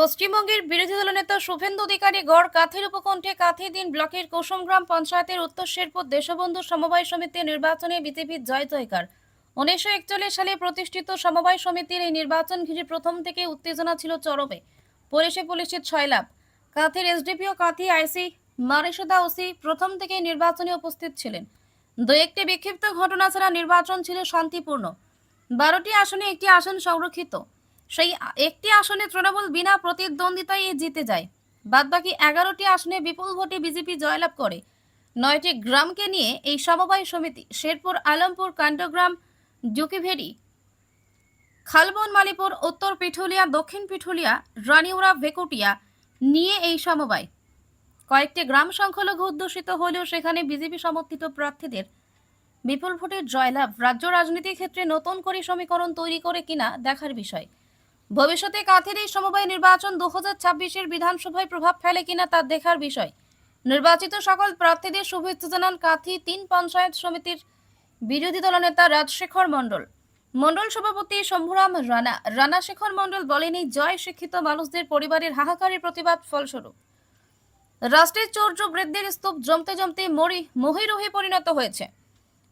পশ্চিমবঙ্গের বিরোধী দলনেতা শুভেন্দু অধিকারী গড় কাথির উপকণ্ঠে কাথি দিন ব্লকের কুসুমগ্রাম পঞ্চায়েতের উত্তর শেরপুর দেশবন্ধু সমবায় সমিতির নির্বাচনে বিজেপির জয় জয়কার। উনিশশো একচল্লিশ সালে প্রতিষ্ঠিত সমবায় সমিতির এই নির্বাচন ঘিরে প্রথম থেকে উত্তেজনা ছিল চরমে। পুলিশে পুলিশের ছয় লাভ কাথির SDPO Kanthi IC Marishda OC প্রথম থেকে নির্বাচনে উপস্থিত ছিলেন। দু একটি বিক্ষিপ্ত ঘটনা ছাড়া নির্বাচন ছিল শান্তিপূর্ণ। বারোটি আসনে একটি আসন সংরক্ষিত। সেই একটি আসনে তৃণমূল বিনা প্রতিদ্বন্দ্বিতায় জিতে যায়। বাদবাকি এগারোটি আসনে বিপুল ভোটে বিজেপি জয়লাভ করে। নয়টি গ্রামকে নিয়ে এই সমবায় সমিতি শেরপুর, আলমপুর, কাণ্ডগ্রাম জুকিভেরি খালবন, মালিপুর, উত্তর পিঠুলিয়া, দক্ষিণ পিঠুলিয়া রানিউরা ভেকুটিয়া নিয়ে এই সমবায়। কয়েকটি গ্রাম সংখ্যালঘু অধ্যুষিত হলেও সেখানে বিজেপি সমর্থিত প্রার্থীদের বিপুল ভোটের জয়লাভ। রাজ্য রাজনীতির ক্ষেত্রে নতুন করে সমীকরণ তৈরি করে কিনা দেখার বিষয়। ভবিষ্যতে কাথের এই সমবায় নির্বাচন দু হাজার ছাব্বিশের বিধানসভায় প্রভাব ফেলে কিনা তা দেখার বিষয়। নির্বাচিত সকল প্রার্থীদের শুভেচ্ছা জানান কাথি তিন পঞ্চায়েত সমিতির বিরোধী দলনেতা রাজশেখর মণ্ডল। মণ্ডল সভাপতি শম্ভুরাম রানা। রানা শেখর মণ্ডল বলেন জয় শিক্ষিত মানুষদের পরিবারের হাহাকারের প্রতিবাদ ফলস্বরূপ। রাষ্ট্রের চৌর্য বৃদ্ধির স্তূপ জমতে জমতে মরি মহিরুহে পরিণত হয়েছে।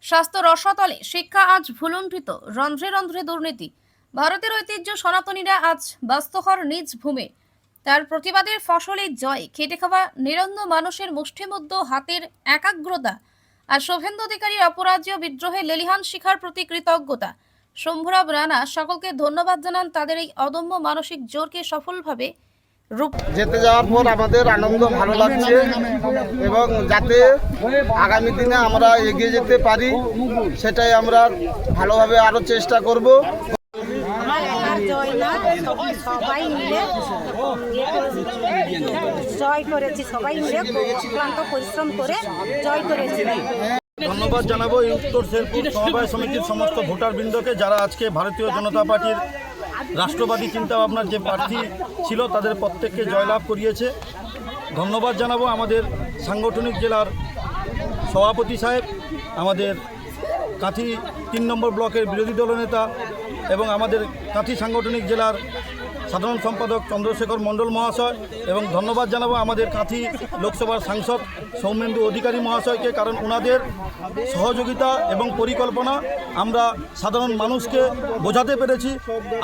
স্বাস্থ্য রসতলে শিক্ষা আজ ভুলুণ্ঠিত, রন্ধ্রে রন্ধ্রে দুর্নীতি। ভারতের ঐতিহ্য সনাতনীরা আজ বাস্তহর নিজ ভূমে। তার প্রতিবাদের ফসলে জয়, খেটে খাওয়া নিরন্ন মানুষের মুষ্টিমুদ্ধ হাতের একাগ্রতা আর শুভেন্দু অধিকারীর অপরাজ্য বিদ্রোহে লেলিহান শিখার প্রতি কৃতজ্ঞতা। শম্ভুরাব রানা, সকলকে ধন্যবাদ জানান তাদের এই অদম্য মানসিক জোরকে সফলভাবে রূপ যেতে যাওয়ার পর আমাদের আনন্দ ভালো লাগছে এবং যাতে আগামী দিনে আমরা এগিয়ে যেতে পারি, সেটাই আমরা ভালোভাবে আরও চেষ্টা করব। সবাই মিলে জয় করেছি, সবাই মিলে অক্লান্ত পরিশ্রম করে জয় করেছি। ধন্যবাদ জানাব এই উত্তর শেরপুর সমবায় সমিতির সমস্ত ভোটারবৃন্দকে যারা আজকে ভারতীয় জনতা পার্টির রাষ্ট্রবাদী চিন্তাভাবনার যে প্রার্থী ছিল, তাদের প্রত্যেককে জয়লাভ করিয়েছে। ধন্যবাদ জানাব আমাদের সাংগঠনিক জেলার সভাপতি সাহেব, আমাদের কাঁথি তিন নম্বর ব্লকের বিরোধী দলনেতা এবং আমাদের কাঁথি সাংগঠনিক জেলার সাধারণ সম্পাদক চন্দ্রশেখর মণ্ডল মহাশয় এবং ধন্যবাদ জানাব আমাদের কাঁথি লোকসভার সাংসদ সৌমেন্দু অধিকারী মহাশয়কে, কারণ ওনাদের সহযোগিতা এবং পরিকল্পনা আমরা সাধারণ মানুষকে বোঝাতে পেরেছি।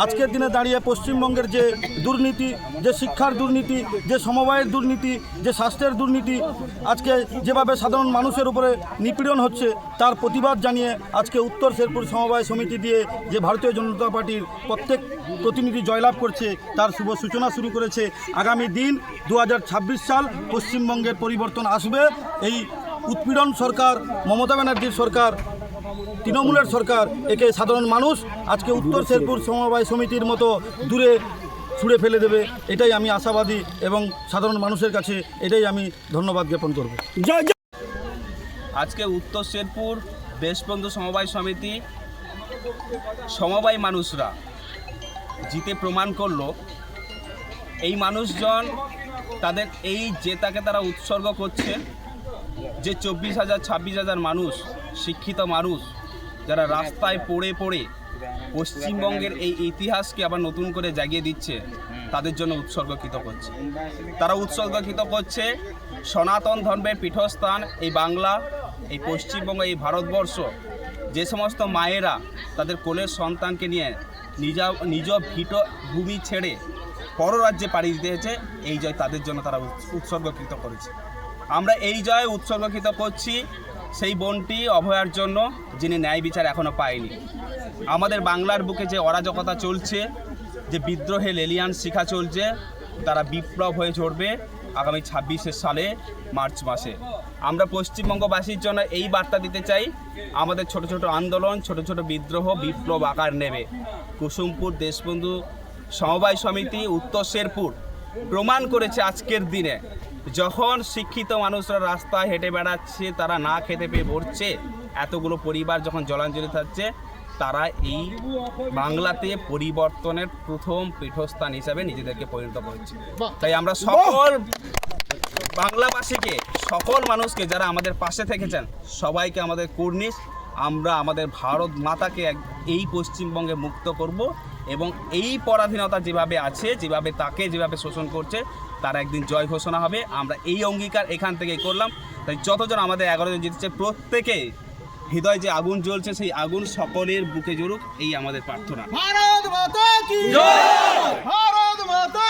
আজকের দিনে দাঁড়িয়ে পশ্চিমবঙ্গের যে দুর্নীতি, যে শিক্ষার দুর্নীতি, যে সমবায়ের দুর্নীতি, যে স্বাস্থ্যের দুর্নীতি, আজকে যেভাবে সাধারণ মানুষের উপরে নিপীড়ন হচ্ছে, তার প্রতিবাদ জানিয়ে আজকে উত্তর শেরপুর সমবায় সমিতি দিয়ে যে ভারতীয় জনতা পার্টির প্রত্যেক প্রতিনিধি জয়লাভ করছে তার শুভ সূচনা শুরু করেছে। আগামী দিন দু হাজার ছাব্বিশ সাল পশ্চিমবঙ্গের পরিবর্তন আসবে। এই উৎপীড়ন সরকার মমতা ব্যানার্জির সরকার তৃণমূলের সরকার একে সাধারণ মানুষ আজকে উত্তর শেরপুর সমবায় সমিতির মতো দূরে ছুঁড়ে ফেলে দেবে। এটাই আমি আশাবাদী এবং সাধারণ মানুষের কাছে এটাই আমি ধন্যবাদ জ্ঞাপন করব। আজকে উত্তর শেরপুর দেশবন্ধু সমবায় সমিতি সমবায় মানুষরা জিতে প্রমাণ করল, এই মানুষজন তাদের এই জেতাকে তারা উৎসর্গ করছে। যে চব্বিশ হাজার, ছাব্বিশ হাজার মানুষ, শিক্ষিত মানুষ, যারা রাস্তায় পড়ে পড়ে পশ্চিমবঙ্গের এই ইতিহাসকে আবার নতুন করে জাগিয়ে দিচ্ছে, তাদের জন্য উৎসর্গকৃত করছে। তারা উৎসর্গকৃত করছে সনাতন ধর্মের পীঠস্থান, এই বাংলা, এই পশ্চিমবঙ্গ, এই ভারতবর্ষ। যে সমস্ত মায়েরা তাদের কোলের সন্তানকে নিয়ে নিজ নিজ ভিট ভূমি ছেড়ে পররাজ্যে পাড়ি দিতেছে এই জয় তাদের জন্য তারা উৎসর্গকৃত করেছে। আমরা এই জয় উৎসর্গকৃত করছি সেই বনটি অভয়ার জন্য, যিনি ন্যায় বিচার এখনও পায়নি। আমাদের বাংলার বুকে যে অরাজকতা চলছে, যে বিদ্রোহে লেলিয়ান শিখা চলছে, তারা বিপ্লব হয়ে চড়বে আগামী ছাব্বিশে সালে মার্চ মাসে। আমরা পশ্চিমবঙ্গবাসীর জন্য এই বার্তা দিতে চাই, আমাদের ছোট ছোট আন্দোলন, ছোট ছোট বিদ্রোহ, বিপ্লব আকার নেবে। কুসুমপুর দেশবন্ধু সমবায় সমিতি উত্তর শেরপুর প্রমাণ করেছে আজকের দিনে, যখন শিক্ষিত মানুষরা রাস্তায় হেঁটে বেড়াচ্ছে, তারা না খেতে পেয়ে মরছে, এতগুলো পরিবার যখন জলাঞ্জলি থাকছে তারা এই বাংলাতে পরিবর্তনের প্রথম পীঠস্থান হিসাবে নিজেদেরকে পরিণত করেছে। তাই আমরা সকল বাংলাভাষীকে সকল মানুষকে যারা আমাদের পাশে থেকেছেন সবাইকে আমাদের কুর্নিশ আমরা আমাদের ভারত মাতাকে এক- এই পশ্চিমবঙ্গে মুক্ত করব এবং এই পরাধীনতা যেভাবে আছে যেভাবে তাকে যেভাবে শোষণ করছে তার একদিন জয় ঘোষণা হবে। আমরা এই অঙ্গীকার এখান থেকেই করলাম। তাই যতজন আমাদের এগারো জন জিতেছে প্রত্যেকে হৃদয় যে আগুন জ্বলছে সেই আগুন সকলের বুকে জড়ুক এই আমাদের প্রার্থনা। ভারত মাতা কি ভারত মাতা